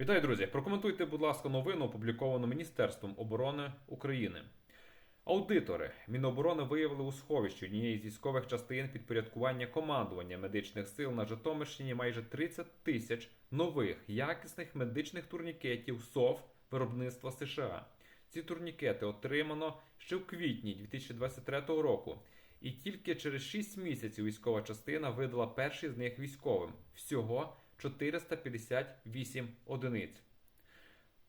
Вітаю, друзі! Прокоментуйте, будь ласка, новину, опубліковану Міністерством оборони України. Аудитори Міноборони виявили у сховищі однієї з військових частин підпорядкування командування медичних сил на Житомирщині майже 30 тисяч нових якісних медичних турнікетів СОВ виробництва США. Ці турнікети отримано ще в квітні 2023 року. І тільки через 6 місяців військова частина видала перший з них військовим. Всього 458 одиниць.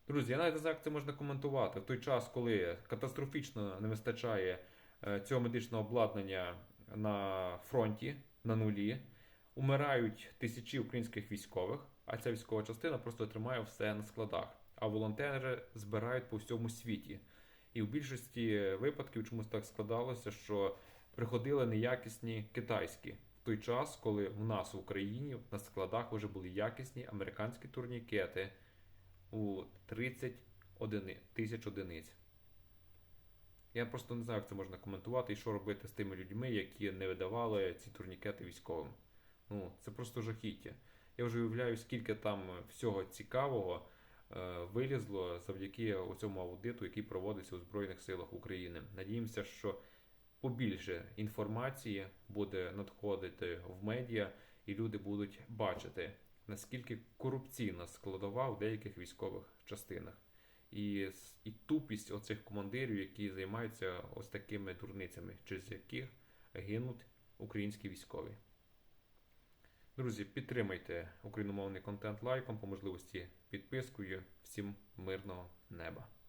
Друзі, я навіть не знаю, як це можна коментувати. В той час, коли катастрофічно не вистачає е, цього медичного обладнання на фронті, на нулі, умирають тисячі українських військових, а ця військова частина просто тримає все на складах. А волонтери збирають по всьому світі. І в більшості випадків чомусь так складалося, що приходили неякісні китайські. Той час, коли в нас в Україні на складах вже були якісні американські турнікети у 30 тисяч одиниць. Я просто не знаю, як це можна коментувати і що робити з тими людьми, які не видавали ці турнікети військовим. Ну, це просто жахіття. Я вже уявляю, скільки там всього цікавого е, вилізло завдяки цьому аудиту, який проводиться у Збройних силах України. Надіємося, що побільше інформації буде надходити в медіа, і люди будуть бачити, наскільки корупційна складова в деяких військових частинах. І, і тупість оцих командирів, які займаються ось такими дурницями, через яких гинуть українські військові. Друзі, підтримайте україномовний контент лайком, по можливості підпискою. Всім мирного неба!